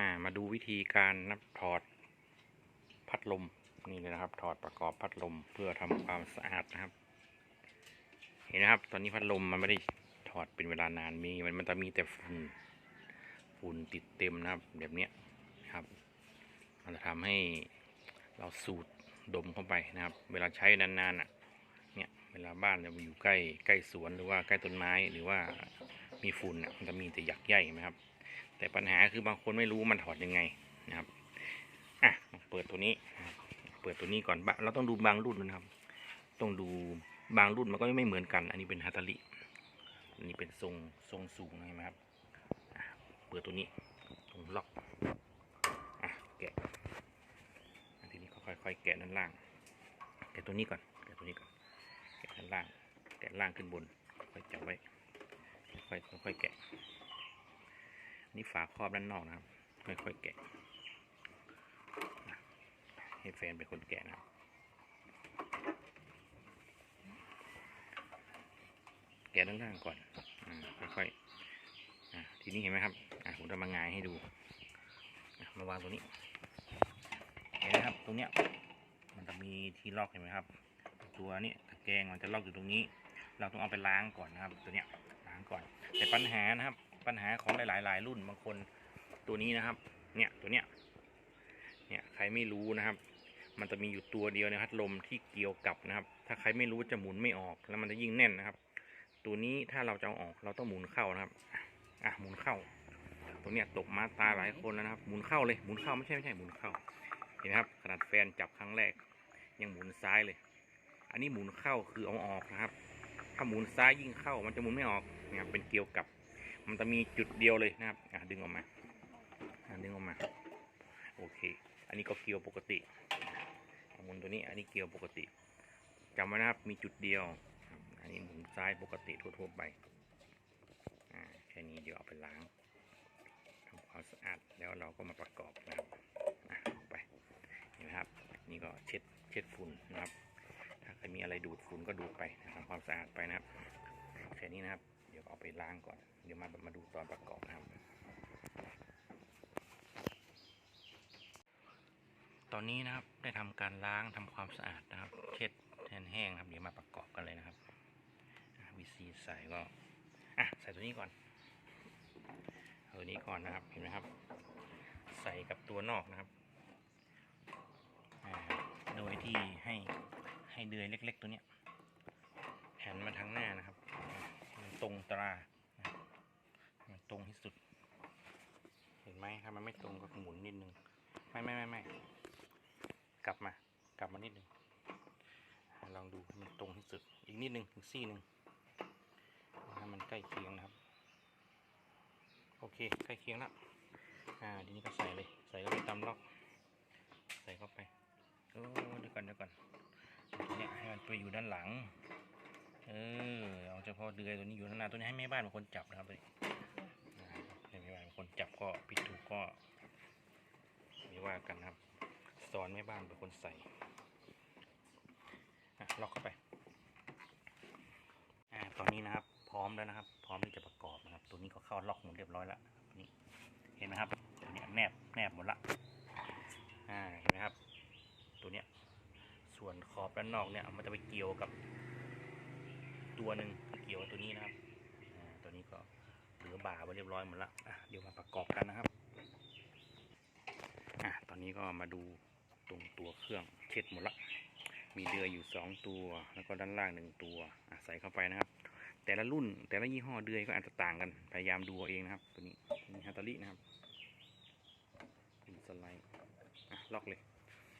อ่ามาดูวิธีการนับถอดพัดลมนี่เลยนะครับ ถอดประกอบพัดลมเพื่อทำความสะอาดนะครับ เห็นนะครับ ตอนนี้พัดลมมันไม่ได้ถอดเป็นเวลานานมีมันมันจะมีแต่ฝุ่นฝุ่นติดเต็มนะครับแบบเนี้ยครับ มันจะทำให้เราสูดดมเข้าไปนะครับ เวลาใช้นานๆอะเนี่ยเวลาบ้านเราอยู่ใกล้ใกล้สวนหรือว่าใกล้ต้นไม้หรือว่ามีฝุ่นอะมันจะมีแต่หยักใยเห็นไหมครับ แต่ปัญหาคือบางคนไม่รู้มันถอดยังไงนะครับอะเปิดตัวนี้เปิดตัวนี้ก่อนบะเราต้องดูบางรุ่นนะครับ ต้องดูบางรุ่นมันก็ไม่เหมือนกัน อันนี้เป็นฮาตาลิอันนี้เป็นทรงทรงสูงนไหมครับอะเปิดตัวนี้ตรงล็อกอะแกะอะทีนี้ค่อยๆแกะด้านล่างแกะตัวนี้ก่อนแกะตัวนี้ก่อนแกะด้านล่างแกะล่างขึ้นบนค่อยจับไว้ค่อยค่อยๆแกะ นี่ฝาครอบด้านนอกนะครับค่อยๆแกะให้แฟนเป็นคนแกะนะครับ แกะด้านล่างก่อนอค่อยๆทีนี้เห็นไหมครับผมจะมางายให้ดูมาวางตรงนี้เห็นไหมครับตรงเนี้ยมันจะมีที่ลอกเห็นไหมครับ ตัวนี้ตะแกรงมันจะลอกอยู่ตรงนี้ เราต้องเอาไปล้างก่อนนะครับ ตัวเนี้ยล้างก่อนแต่ปัญหานะครับ ปัญหาของหลายๆหลายรุ่นบางคนตัวนี้นะครับ เนี่ยตัวเนี้ยเนี่ยใครไม่รู้นะครับ มันจะมีอยู่ตัวเดียวในพัดลมที่เกี่ยวกับนะครับ ถ้าใครไม่รู้จะหมุนไม่ออกแล้วมันจะยิ่งแน่นนะครับ ตัวนี้ถ้าเราจะเอาออกเราต้องหมุนเข้านะครับอะหมุนเข้า ตัวเนี้ยตกมาตายหลายคนแล้วนะครับ หมุนเข้าเลยหมุนเข้าไม่ใช่ไม่ใช่หมุนเข้าเห็นไหมครับขนาดแฟนจับครั้งแรก ยังหมุนซ้ายเลย อันนี้หมุนเข้าคือเอาออกนะครับ ถ้าหมุนซ้ายยิ่งเข้ามันจะหมุนไม่ออกเนะครับเป็นเกี่ยวกับ มันจะมีจุดเดียวเลยนะครับอะดึงออกมาอะดึงออกมา โอเค อันนี้ก็เกี่ยวปกติอะหมุนตัวนี้ อันนี้เกี่ยวปกติจำไว้นะครับ มีจุดเดียว อันนี้หมุนซ้ายปกติทั่วๆไปอ่าแค่นี้เดี๋ยวเอาไปล้างทำความสะอาดแล้วเราก็มาประกอบนะครับอะไปเห็นไหมครับ นี่ก็เช็ดเช็ดฝุ่นนะครับ ถ้าใครมีอะไรดูดฝุ่นก็ดูดไปทำความสะอาดไปนะครับแค่นี้นะครับ ดี๋ยวเอาไปล้างก่อน เดี๋ยวมามาดูตอนประกอบนะครับ ตอนนี้นะครับได้ทำการล้างทำความสะอาดนะครับ เช็ดแห้งๆครับ เดี๋ยวมาประกอบกันเลยนะครับวิซีใส่ก็อะใส่ตัวนี้ก่อนเอาตัวนี้ก่อนนะครับเห็นไหมครับ ใส่กับตัวนอกนะครับโดยที่ให้ให้เดือยเล็ก ๆ ตัวเนี้ยหันมาทางหน้านะครับ ตรงตรานะห้มันตรงที่สุด เห็นไหมถ้ามันไม่ตรงก็หมุนนิดนึง ไม่ไม่ไม่ไม่กลับมา กลับมานิดนึงลองดูมันตรงที่สุด อีกนิดนึงอีกซี่หนึ่งให้มันใกล้เคียงนะครับ โอเคใกล้เคียงแล้วอ่าทีนี้ก็ใส่เลย ใส่เข้าไปตามล็อก ใส่เข้าไปโอ้เดี๋ยวก่อนเดี๋ยวก่อนเนี้ยให้มันไปอยู่ด้านหลัง เออเอาเฉพาะเดือยตัวนี้อยู่ด้านหน้าตัวนี้ให้แม่บ้านเป็นคนจับนะครับตัวนี้อ่าให้แม่บ้านเป็นคนจับก็ผิดถูกก็ไม่ว่ากันนะครับ สอนแม่บ้านเป็นคนใส่ล็อกเข้าไปอ่าตอนนี้นะครับ พร้อมแล้วนะครับ พร้อมที่จะประกอบนะครับ ตัวนี้ก็เข้าล็อกหมดเรียบร้อยแล้วนี่เห็นไหมครับ ตัวเนี้ยแนบแนบหมดละอ่าเห็นไหมครับ ตัวเนี้ยส่วนขอบด้านนอกเนี่ยมันจะไปเกี่ยวกับ ตัวหนึ่งเกี่ยวกับตัวนี้นะครับตัวนี้ก็เหลือบ่าไว้เรียบร้อยหมดละอะเดี๋ยวมาประกอบกันนะครับอะตอนนี้ก็มาดูตรงตัวเครื่องเช็ดหมดละมีเดือยอยู่สองตัว แล้วก็ด้านล่างหนึ่งตัวอะใส่เข้าไปนะครับ แต่ละรุ่นแต่ละยี่ห้อเดือยก็อาจจะต่างกันพยายามดูเองนะครับ ตัวนี้ตัวนี้ฮัตตารินะครับเป็นสไลด์อะล็อกเลย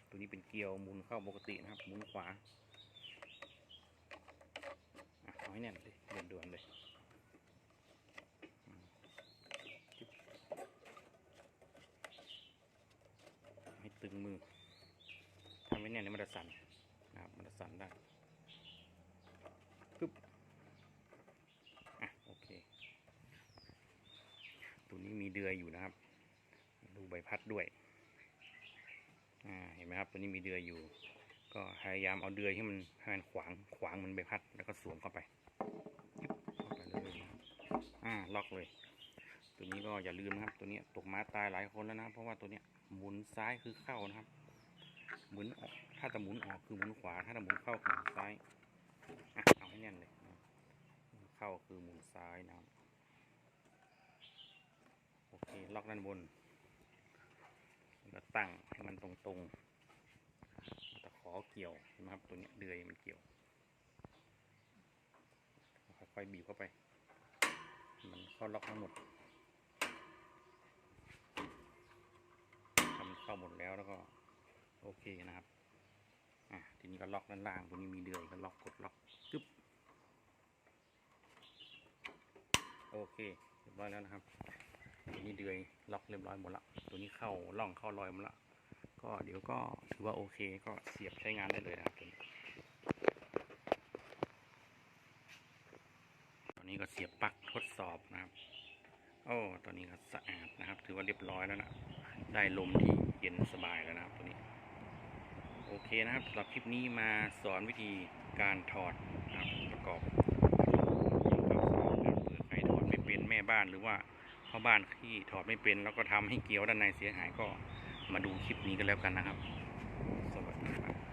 ตัวนี้เป็นเกียวหมุนเข้าปกตินะครับหมุนขวา อะ เอาให้ แน่นเลยด่วนๆเลยให้ตึงมือทำไม่แน่นเดี๋ยวมันจะสั่นนะครับมันจะสั่นได้ปึ๊บอะโอเคตัวนี้มีเดือยอยู่นะครับ ดูใบพัดด้วยอ่าเห็นไหมครับตัวนี้มีเดือยอยู่ ก็พยายามเอาเดือยให้มันให้มันขวางขวางมันใบพัดแล้วก็สวมเข้าไป เข้าไปเลยนะครับอ่าล็อกเลย ตัวนี้ก็อย่าลืมนะครับ ตัวนี้ตกม้าตายหลายคนแล้วนะเพราะว่าตัวเนี้ยหมุนซ้ายคือเข้านะครับ หมุนออกถ้าจะหมุนออกคือหมุนขวา ถ้าจะหมุนเข้าคือหมุนซ้ายอะเอาให้แน่นเลยนะเข้าคือหมุนซ้ายนะครับโอเคล็อกด้านบนแล้วตั้งให้มันตรงๆตะขอเกี่ยวนะครับตัวเนี้ยเดือยมันเกี่ยว ค่อยบีบเข้าไป มันเข้าล็อกทั้งหมดทำเข้าหมดแล้วแล้วก็ โอเคนะครับ อะทีนี้ก็ล็อกด้านล่างตรงนี้มีเดือยก็ล็อกกดล็อกจึ๊บโอเคเรียบร้อยแล้วนะครับตัวนี้เดือยล็อกเรียบร้อยหมดละตัวนี้เข้าล่องเข้ารอยหมดละก็เดี๋ยวก็ถือว่าโอเคก็เสียบใช้งานได้เลยนะครับตัวนี้ ตอนนี้ก็ เสียบปลั๊กทดสอบนะครับโอ้ตอนนี้ก็สะอาดนะครับ ถือว่าเรียบร้อยแล้วนะ ได้ลมที่เย็นสบายแล้วนะครับตัวนี้ โอเคนะครับสำหรับคลิปนี้มาสอนวิธีการถอดนะครับประกอบเผื่อใครถอดไม่เป็นแม่บ้านหรือว่าพ่อบ้านที่ถอดไม่เป็น แล้วก็ทำให้เกลียวด้านในเสียหายก็มาดูคลิปนี้กันแล้วกันนะครับ สวัสดีครับ